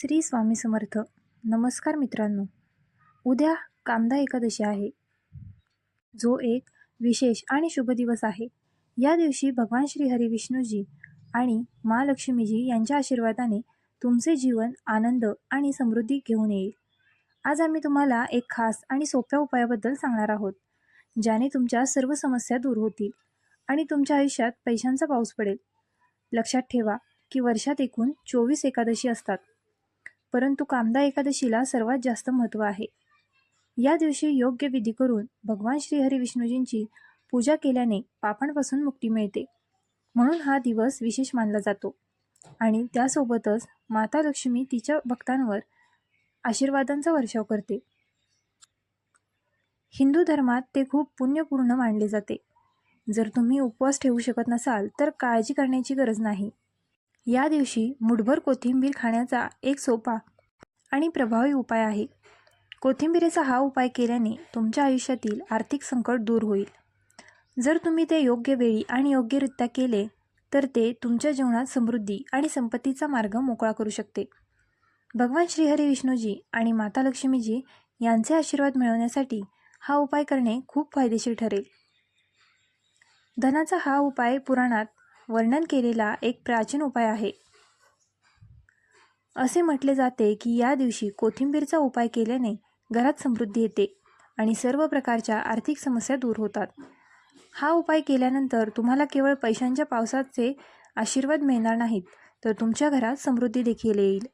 श्री स्वामी समर्थ. नमस्कार मित्रांनो. उद्या कामदा एकादशी आहे. जो एक विशेष आणि शुभ दिवस आहे. या दिवशी भगवान श्री हरी विष्णूजी आणि महालक्ष्मीजी यांच्या आशीर्वादाने तुमचे जीवन आनंद आणि समृद्धी घेऊन येईल. आज आम्ही तुम्हाला एक खास आणि सोप्या उपायाबद्दल सांगणार आहोत. ज्याने तुमच्या सर्व समस्या दूर होतील आणि तुमच्या आयुष्यात पैशांचा पाऊस पडेल. लक्षात ठेवा की वर्षात एकूण चोवीस एकादशी असतात. परंतु कामदा एकादशीला सर्वात जास्त महत्त्व आहे. या दिवशी योग्य विधी करून भगवान श्रीहरी विष्णूजींची पूजा केल्याने पापांपासून मुक्ती मिळते. म्हणून हा दिवस विशेष मानला जातो. आणि त्यासोबतच माता लक्ष्मी तिच्या भक्तांवर आशीर्वादांचा वर्षाव करते. हिंदू धर्मात ते खूप पुण्यपूर्ण मानले जाते. जर तुम्ही उपवास ठेवू शकत नसाल तर काळजी करण्याची गरज नाही. या दिवशी मुठभर कोथिंबीर खाण्याचा एक सोपा आणि प्रभावी उपाय आहे. कोथिंबीरीचा हा उपाय केल्याने तुमच्या आयुष्यातील आर्थिक संकट दूर होईल. जर तुम्ही ते योग्य वेळी आणि योग्यरित्या केले तर ते तुमच्या जीवनात समृद्धी आणि संपत्तीचा मार्ग मोकळा करू शकते. भगवान श्रीहरी विष्णूजी आणि माता लक्ष्मीजी यांचे आशीर्वाद मिळवण्यासाठी हा उपाय करणे खूप फायदेशीर ठरेल. धनाचा हा उपाय पुराणात वर्णन केलेला एक प्राचीन उपाय आहे. असे म्हटले जाते की या दिवशी कोथिंबीरचा उपाय केल्याने घरात समृद्धी येते आणि सर्व प्रकारच्या आर्थिक समस्या दूर होतात. हा उपाय केल्यानंतर तुम्हाला केवळ पैशांच्या पावसाचे आशीर्वाद मिळणार नाहीत तर तुमच्या घरात समृद्धी देखील येईल.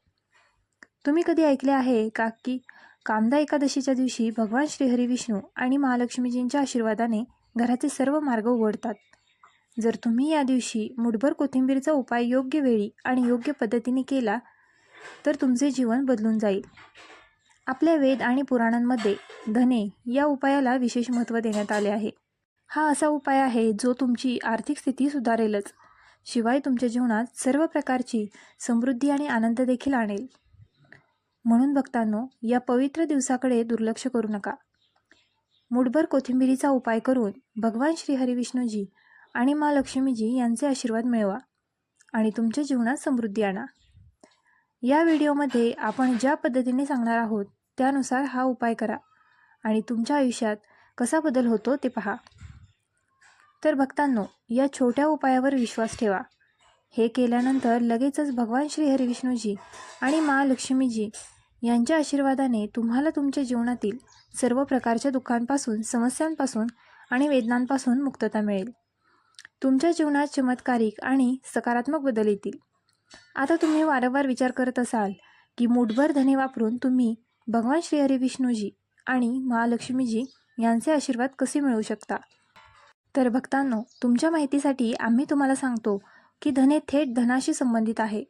तुम्ही कधी ऐकले आहे का की कामदा एकादशीच्या दिवशी भगवान श्रीहरी विष्णू आणि महालक्ष्मीजींच्या आशीर्वादाने घराचे सर्व मार्ग उघडतात? जर तुम्ही या दिवशी मुठभर कोथिंबीरचा उपाय योग्य वेळी आणि योग्य पद्धतीने केला तर तुमचे जीवन बदलून जाईल. आपल्या वेद आणि पुराणांमध्ये धने या उपायाला विशेष महत्त्व देण्यात आले आहे. हा असा उपाय आहे जो तुमची आर्थिक स्थिती सुधारेलच. शिवाय तुमच्या जीवनात सर्व प्रकारची समृद्धी आणि आनंद देखील आणेल. म्हणून भक्तांनो या पवित्र दिवसाकडे दुर्लक्ष करू नका. मुठभर कोथिंबिरीचा उपाय करून भगवान श्री हरिविष्णूजी आणि मा लक्ष्मीजी यांचे आशीर्वाद मिळवा आणि तुमच्या जीवनात समृद्धी आणा. या व्हिडिओमध्ये आपण ज्या पद्धतीने सांगणार आहोत त्यानुसार हा उपाय करा आणि तुमच्या आयुष्यात कसा बदल होतो ते पहा. तर भक्तांनो या छोट्या उपायावर विश्वास ठेवा. हे केल्यानंतर लगेचच भगवान श्री हरिविष्णूजी आणि महालक्ष्मीजी यांच्या आशीर्वादाने तुम्हाला तुमच्या जीवनातील सर्व प्रकारच्या दुःखांपासून समस्यांपासून आणि वेदनांपासून मुक्तता मिळेल. तुमच्या जीवनात चमत्कारिक आणि सकारात्मक बदल येतील. आता तुम्ही वारंवार विचार करत असाल की मुठभर धने वापरून तुम्ही भगवान श्रीहरी विष्णूजी आणि महालक्ष्मीजी यांचे आशीर्वाद कसे मिळवू शकता? तर भक्तांनो तुमच्या माहितीसाठी आम्ही तुम्हाला सांगतो की धने थेट धनाशी संबंधित आहे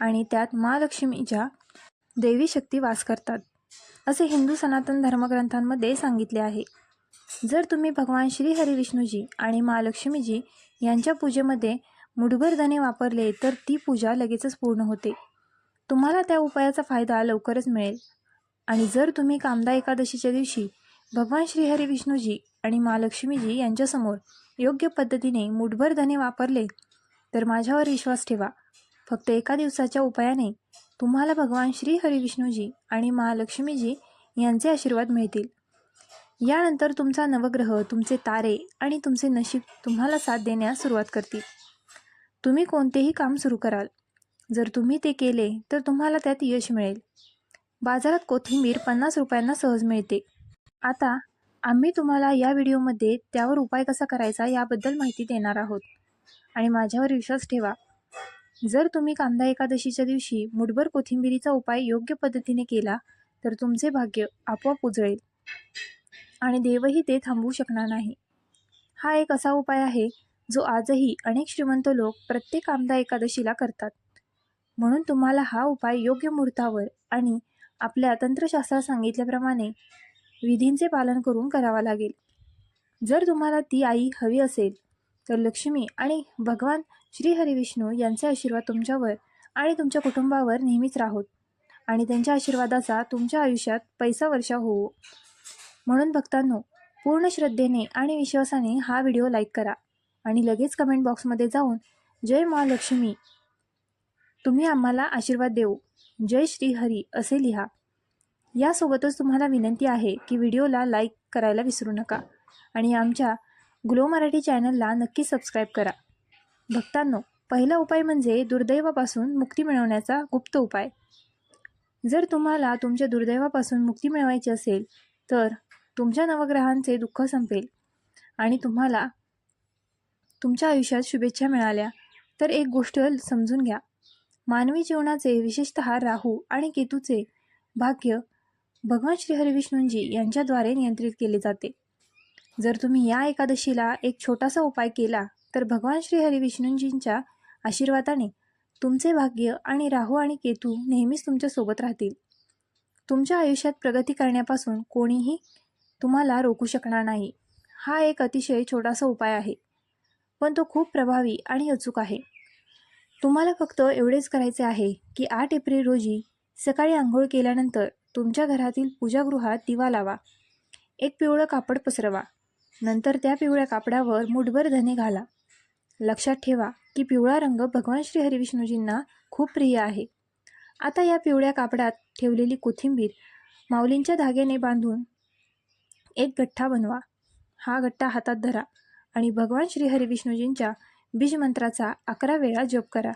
आणि त्यात महालक्ष्मीच्या देवी शक्ती वास करतात असे हिंदू सनातन धर्मग्रंथांमध्ये सांगितले आहे. जर तुम्ही भगवान श्री हरी विष्णूजी आणि महालक्ष्मीजी यांच्या पूजेमध्ये मुठभर धने वापरले तर ती पूजा लगेचच पूर्ण होते. तुम्हाला त्या उपायाचा फायदा लवकरच मिळेल. आणि जर तुम्ही कामदा एकादशीच्या दिवशी भगवान श्रीहरी विष्णूजी आणि महालक्ष्मीजी यांच्यासमोर योग्य पद्धतीने मुठभर धने वापरले तर माझ्यावर विश्वास ठेवा. फक्त एका दिवसाच्या उपायाने तुम्हाला भगवान श्री हरी विष्णूजी आणि महालक्ष्मीजी यांचे आशीर्वाद मिळतील. यानंतर तुमचा नवग्रह तुमचे तारे आणि तुमचे नशीब तुम्हाला साथ देण्यास सुरुवात करतील. तुम्ही कोणतेही काम सुरू कराल. जर तुम्ही ते केले तर तुम्हाला त्यात यश मिळेल. बाजारात कोथिंबीर पन्नास रुपयांना सहज मिळते. आता आम्ही तुम्हाला या व्हिडिओमध्ये त्यावर उपाय कसा करायचा याबद्दल माहिती देणार आहोत. आणि माझ्यावर विश्वास ठेवा. जर तुम्ही कांदा एकादशीच्या दिवशी मुठभर कोथिंबिरीचा उपाय योग्य पद्धतीने केला तर तुमचे भाग्य आपोआप उजळेल. आणि देवही ते थांबवू शकणार नाही. हा एक असा उपाय आहे जो आजही अनेक श्रीमंत लोक प्रत्येक आमदा एकादशीला करतात. म्हणून तुम्हाला हा उपाय योग्य मुहूर्तावर आणि आपल्या तंत्रशास्त्रात सांगितल्याप्रमाणे विधींचे पालन करून करावा लागेल. जर तुम्हाला ती आई हवी असेल तर लक्ष्मी आणि भगवान श्री हरिविष्णू यांचे आशीर्वाद तुमच्यावर आणि तुमच्या कुटुंबावर नेहमीच राहोत आणि त्यांच्या आशीर्वादाचा तुमच्या आयुष्यात पैसा वर्षा होवो. म्हणून भक्तांनो पूर्ण श्रद्धेने आणि विश्वासाने हा व्हिडिओ लाईक करा आणि लगेच कमेंट बॉक्समध्ये जाऊन जय महालक्ष्मी तुम्ही आम्हाला आशीर्वाद देऊ. जय श्री हरी असे लिहा. यासोबतच तुम्हाला विनंती आहे की व्हिडिओला लाईक करायला विसरू नका आणि आमच्या ग्लो मराठी चॅनलला नक्की सबस्क्राईब करा. भक्तांनो पहिला उपाय म्हणजे दुर्दैवापासून मुक्ती मिळवण्याचा गुप्त उपाय. जर तुम्हाला तुमच्या दुर्दैवापासून मुक्ती मिळवायची असेल तर तुमच्या नवग्रहांचे दुःख संपेल आणि तुम्हाला तुमच्या आयुष्यात शुभेच्छा मिळाल्या. तर एक गोष्ट समजून घ्या. मानवी जीवनाचे विशेषत राहू आणि केतूचे भाग्य भगवान श्रीहरिविष्णूंजी यांच्याद्वारे नियंत्रित केले जाते. जर तुम्ही या एकादशीला एक छोटासा उपाय केला तर भगवान श्रीहरिविष्णूंजींच्या आशीर्वादाने तुमचे भाग्य आणि राहू आणि केतू नेहमीच तुमच्यासोबत राहतील. तुमच्या आयुष्यात प्रगती करण्यापासून कोणीही तुम्हाला रोखू शकणार नाही. हा एक अतिशय छोटासा उपाय आहे. पण तो खूप प्रभावी आणि अचूक आहे. तुम्हाला फक्त एवढेच करायचे आहे की आठ एप्रिल रोजी सकाळी आंघोळ केल्यानंतर तुमच्या घरातील पूजागृहात दिवा लावा. एक पिवळं कापड पसरवा. नंतर त्या पिवळ्या कापडावर मुठभर धने घाला. लक्षात ठेवा की पिवळा रंग भगवान श्री हरिविष्णूजींना खूप प्रिय आहे. आता या पिवळ्या कापडात ठेवलेली कोथिंबीर माऊलींच्या धाग्याने बांधून एक गठ्ठा बनवा. हा गठ्ठा हातात धरा आणि भगवान श्री हरिविष्णूजींच्या बीजमंत्राचा अकरा वेळा जप करा.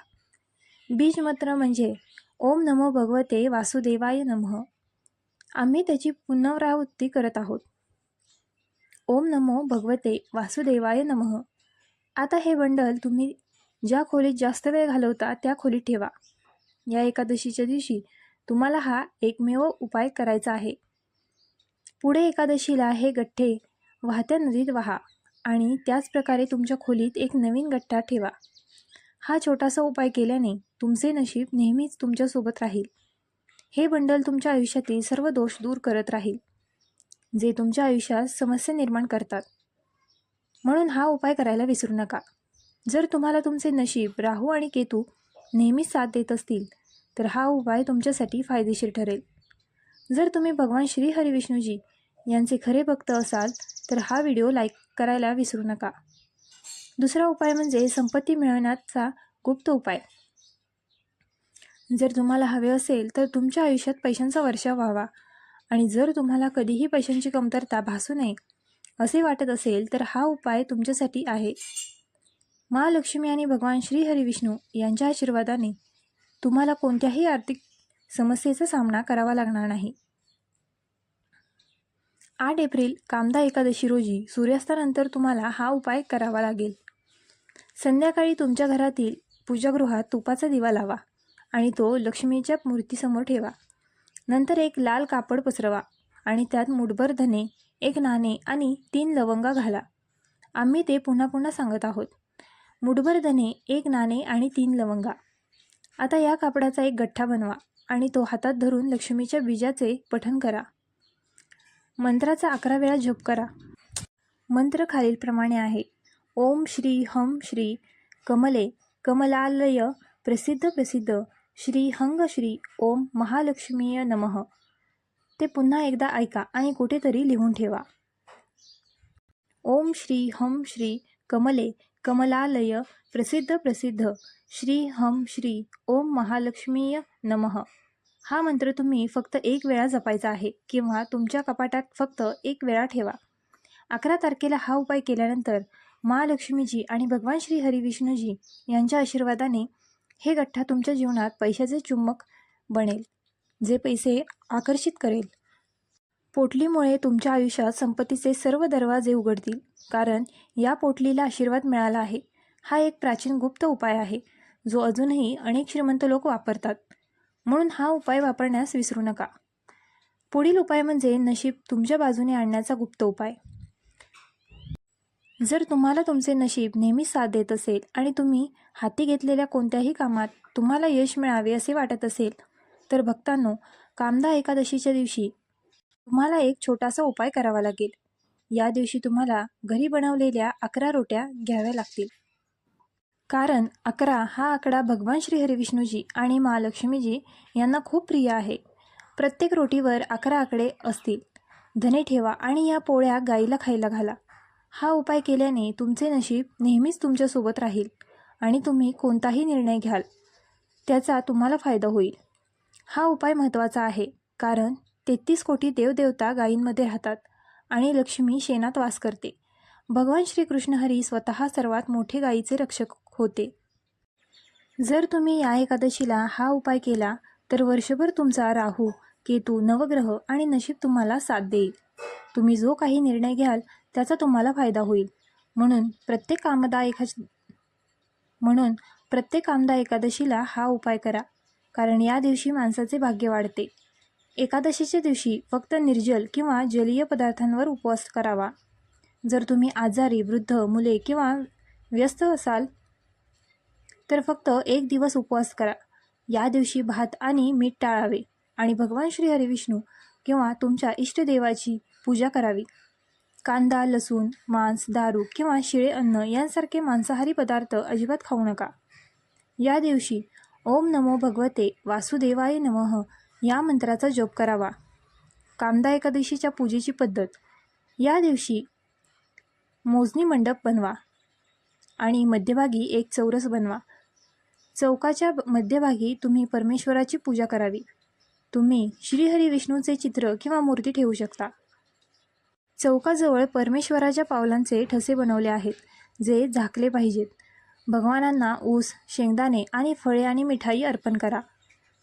बीजमंत्र म्हणजे ओम नमो भगवते वासुदेवाय नमः. आम्ही त्याची पुनरावृत्ती करत आहोत. ओम नमो भगवते वासुदेवाय नमः. आता हे बंडल तुम्ही ज्या खोलीत जास्त वेळ घालवता त्या खोलीत ठेवा. या एकादशीच्या दिवशी तुम्हाला हा एकमेव उपाय करायचा आहे. पुढे एकादशीला हे गठ्ठे वाहत्या नदीत वाहा आणि त्याचप्रकारे तुमच्या खोलीत एक नवीन गठ्ठा ठेवा. हा छोटासा उपाय केल्याने तुमचे नशीब नेहमीच तुमच्यासोबत राहील. हे बंडल तुमच्या आयुष्यातील सर्व दोष दूर करत राहील जे तुमच्या आयुष्यात समस्या निर्माण करतात. म्हणून हा उपाय करायला विसरू नका. जर तुम्हाला तुमचे नशीब राहू आणि केतू नेहमीच साथ देत असतील तर हा उपाय तुमच्यासाठी फायदेशीर ठरेल. जर तुम्ही भगवान श्री हरिविष्णूजी यांचे खरे भक्त असाल तर हा व्हिडिओ लाईक करायला विसरू नका. दुसरा उपाय म्हणजे संपत्ती मिळवण्याचा गुप्त उपाय. जर तुम्हाला हवे असेल तर तुमच्या आयुष्यात पैशांचा वर्षाव व्हावा. आणि जर तुम्हाला कधीही पैशांची कमतरता भासू नये असे वाटत असेल तर हा उपाय तुमच्यासाठी आहे. महालक्ष्मी आणि भगवान श्री हरिविष्णू यांच्या आशीर्वादाने तुम्हाला कोणत्याही आर्थिक समस्येचा सामना करावा लागणार नाही. आठ एप्रिल कामदा एकादशी रोजी सूर्यास्तानंतर तुम्हाला हा उपाय करावा लागेल. संध्याकाळी तुमच्या घरातील पूजागृहात तुपाचा दिवा लावा आणि तो लक्ष्मीच्या मूर्तीसमोर ठेवा. नंतर एक लाल कापड पसरवा आणि त्यात मुठभर धने एक नाणे आणि तीन लवंगा घाला. आम्ही ते पुन्हा पुन्हा सांगत आहोत. मुठभर धने एक नाणे आणि तीन लवंगा. आता या कापडाचा एक गठ्ठा बनवा आणि तो हातात धरून लक्ष्मीच्या बीजाचे पठण करा. मंत्राचा अकरा वेळा झोप करा. मंत्र खालीलप्रमाणे आहे. ओम श्री हम श्री कमले कमलालय प्रसिद्ध प्रसिद्ध श्री हंग श्री ओम महालक्ष्मीय नमः. ते पुन्हा एकदा ऐका आणि कुठेतरी लिहून ठेवा. ओम श्री हम श्री कमले कमलालय प्रसिद्ध प्रसिद्ध. श्री हम श्री ओम महालक्ष्मीय नमः. हा मंत्र तुम्ही फक्त एक वेळा जपायचा आहे किंवा तुमच्या कपाटात फक्त एक वेळा ठेवा. अकरा तारखेला हा उपाय केल्यानंतर महालक्ष्मीजी आणि भगवान श्री हरिविष्णूजी यांच्या आशीर्वादाने हे गठ्ठा तुमच्या जीवनात पैशाचे चुंबक बनेल जे पैसे आकर्षित करेल. पोटलीमुळे तुमच्या आयुष्यात संपत्तीचे सर्व दरवाजे उघडतील. कारण या पोटलीला आशीर्वाद मिळाला आहे. हा एक प्राचीन गुप्त उपाय आहे जो अजूनही अनेक श्रीमंत लोक वापरतात. म्हणून हा उपाय वापरण्यास विसरू नका. पुढील उपाय म्हणजे नशीब तुमच्या बाजूने आणण्याचा गुप्त उपाय. जर तुम्हाला तुमचे नशीब नेहमी साथ देत असेल आणि तुम्ही हाती घेतलेल्या कोणत्याही कामात तुम्हाला यश मिळावे असे वाटत असेल तर भक्तांनो कामदा एकादशीच्या दिवशी तुम्हाला एक छोटासा उपाय करावा लागेल. या दिवशी तुम्हाला घरी बनवलेल्या अकरा रोट्या घ्याव्या लागतील. कारण अकरा हा आकडा भगवान श्री हरिविष्णूजी आणि महालक्ष्मीजी यांना खूप प्रिय आहे. प्रत्येक रोटीवर अकरा आकडे असतील. धने ठेवा आणि या पोळ्या गाईला खायला घाला. हा उपाय केल्याने तुमचे नशीब नेहमीच तुमच्यासोबत राहील आणि तुम्ही कोणताही निर्णय घ्याल. त्याचा तुम्हाला फायदा होईल. हा उपाय महत्त्वाचा आहे कारण तेहतीस कोटी देवदेवता गायींमध्ये राहतात आणि लक्ष्मी शेणात वास करते. भगवान श्रीकृष्ण हरी स्वतः सर्वात मोठे गायीचे रक्षक होते. जर तुम्ही या एकादशीला हा उपाय केला तर वर्षभर तुमचा राहू केतू नवग्रह आणि नशीब तुम्हाला साथ देईल. तुम्ही जो काही निर्णय घ्याल त्याचा तुम्हाला फायदा होईल. म्हणून प्रत्येक कामदा एका म्हणून प्रत्येक कामदा एकादशीला हा उपाय करा कारण या दिवशी माणसाचे भाग्य वाढते. एकादशीच्या दिवशी फक्त निर्जल किंवा जलीय पदार्थांवर उपवास करावा. जर तुम्ही आजारी वृद्ध मुले किंवा व्यस्त असाल तर फक्त एक दिवस उपवास करा. या दिवशी भात आणि मीठ टाळावे आणि भगवान श्री हरिविष्णू किंवा तुमच्या इष्टदेवाची पूजा करावी. कांदा लसूण मांस दारू किंवा शिळे अन्न यांसारखे मांसाहारी पदार्थ अजिबात खाऊ नका. या दिवशी ओम नमो भगवते वासुदेवाय नमः या मंत्राचा जप करावा. कामदा एकादशीच्या पूजेची पद्धत. या दिवशी मोजणी मंडप बनवा आणि मध्यभागी एक चौरस बनवा. चौकाच्या मध्यभागी तुम्ही परमेश्वराची पूजा करावी. तुम्ही श्रीहरी विष्णूचे चित्र किंवा मूर्ती ठेवू शकता. चौकाजवळ परमेश्वराच्या पावलांचे ठसे बनवले आहेत जे झाकले पाहिजेत. भगवानांना ऊस शेंगदाणे आणि फळे आणि मिठाई अर्पण करा.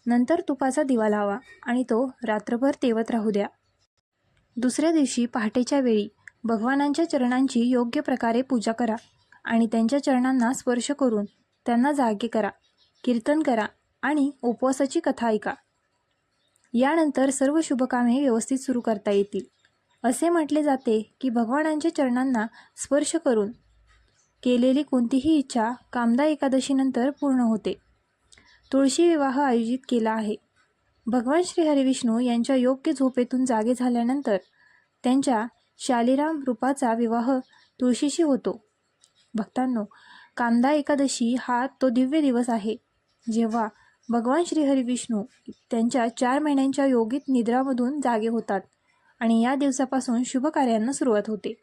नंतर तुपाचा दिवा लावा आणि तो रात्रभर तेवत राहू द्या. दुसऱ्या दिवशी पहाटेच्या वेळी भगवानांच्या चरणांची योग्य प्रकारे पूजा करा आणि त्यांच्या चरणांना स्पर्श करून त्यांना जागे करा कीर्तन करा आणि उपवासाची कथा ऐका. यानंतर सर्व शुभकामे व्यवस्थित सुरू करता येतील. असे म्हटले जाते की भगवानांच्या चरणांना स्पर्श करून केलेली कोणतीही इच्छा कामदा एकादशीनंतर पूर्ण होते. तुळशी विवाह आयोजित केला आहे. भगवान श्री हरिविष्णू यांच्या योग्य झोपेतून जागे झाल्यानंतर त्यांच्या शालिराम रूपाचा विवाह तुळशीशी होतो. भक्तांनो कांदा एकादशी हा तो दिव्य दिवस आहे. जेव्हा भगवान श्री हरिविष्णू त्यांच्या चार महिन्यांच्या योगित निद्रामधून जागे होतात आणि या दिवसापासून शुभ कार्यांना सुरुवात होते.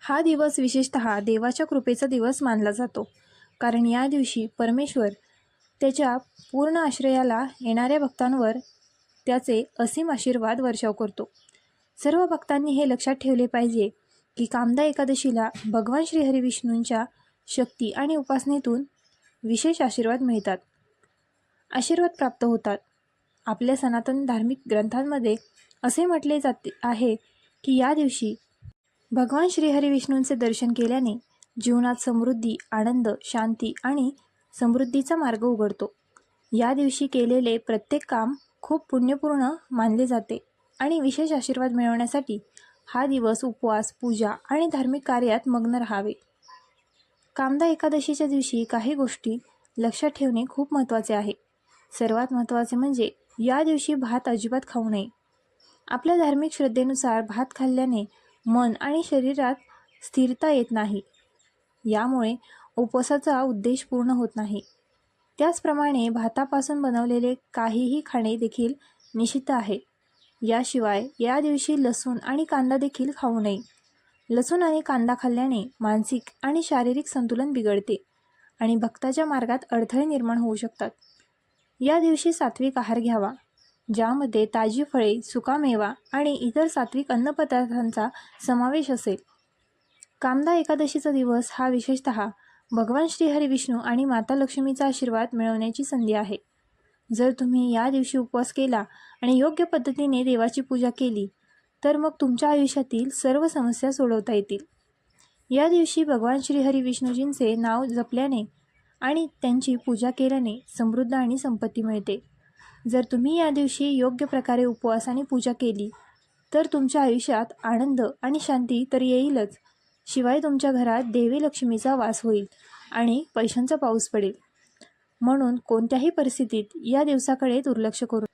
हा दिवस विशेषतः देवाच्या कृपेचा दिवस मानला जातो. कारण या दिवशी परमेश्वर त्याच्या पूर्ण आश्रयाला येणाऱ्या भक्तांवर त्याचे असीम आशीर्वाद वर्षाव करतो. सर्व भक्तांनी हे लक्षात ठेवले पाहिजे की कामदा एकादशीला भगवान श्री हरिविष्णूंच्या शक्ती आणि उपासनेतून विशेष आशीर्वाद मिळतात. आशीर्वाद प्राप्त होतात. आपल्या सनातन धार्मिक ग्रंथांमध्ये असे म्हटले जाते आहे की या दिवशी भगवान श्री हरिविष्णूंचे दर्शन केल्याने जीवनात समृद्धी आनंद शांती आणि समृद्धीचा मार्ग उघडतो. या दिवशी केलेले प्रत्येक काम खूप पुण्यपूर्ण मानले जाते आणि विशेष आशीर्वाद मिळवण्यासाठी हा दिवस उपवास पूजा आणि धार्मिक कार्यात मग्न राहावे. कामदा एकादशीच्या दिवशी काही गोष्टी लक्षात ठेवणे खूप महत्त्वाचे आहे. सर्वात महत्त्वाचे म्हणजे या दिवशी भात अजिबात खाऊ नये. आपल्या धार्मिक श्रद्धेनुसार भात खाल्ल्याने मन आणि शरीरात स्थिरता येत नाही. यामुळे उपवासाचा उद्देश पूर्ण होत नाही. त्याचप्रमाणे भातापासून बनवलेले काहीही खाणे देखील निषिद्ध आहे. याशिवाय या दिवशी लसूण आणि कांदा देखील खाऊ नये. लसूण आणि कांदा खाल्ल्याने मानसिक आणि शारीरिक संतुलन बिघडते आणि भक्ताच्या मार्गात अडथळे निर्माण होऊ शकतात. या दिवशी सात्विक आहार घ्यावा ज्यामध्ये ताजी फळे सुकामेवा आणि इतर सात्विक अन्नपदार्थांचा समावेश असेल. कामदा एकादशीचा दिवस हा विशेषतः भगवान श्रीहरी विष्णू आणि माता लक्ष्मीचा आशीर्वाद मिळवण्याची संधी आहे. जर तुम्ही या दिवशी उपवास केला आणि योग्य पद्धतीने देवाची पूजा केली तर मग तुमच्या आयुष्यातील सर्व समस्या सोडवता येतील. या दिवशी भगवान श्री हरी विष्णूजींचे नाव जपल्याने आणि त्यांची पूजा केल्याने समृद्ध आणि संपत्ती मिळते. जर तुम्ही या दिवशी योग्य प्रकारे उपवास आणि पूजा केली तर तुमच्या आयुष्यात आनंद आणि शांती तर येईलच शिवाय तुमच्या घरात देवी लक्ष्मीचा वास होईल आणि पैशांचा पाऊस पडेल. म्हणून कोणत्याही परिस्थितीत या दिवसाकडे दुर्लक्ष करू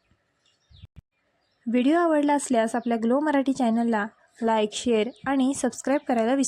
व्हिडिओ आवडला असल्यास आपल्या ग्लो मराठी चॅनलला लाईक शेअर आणि सबस्क्राईब करायला विसरू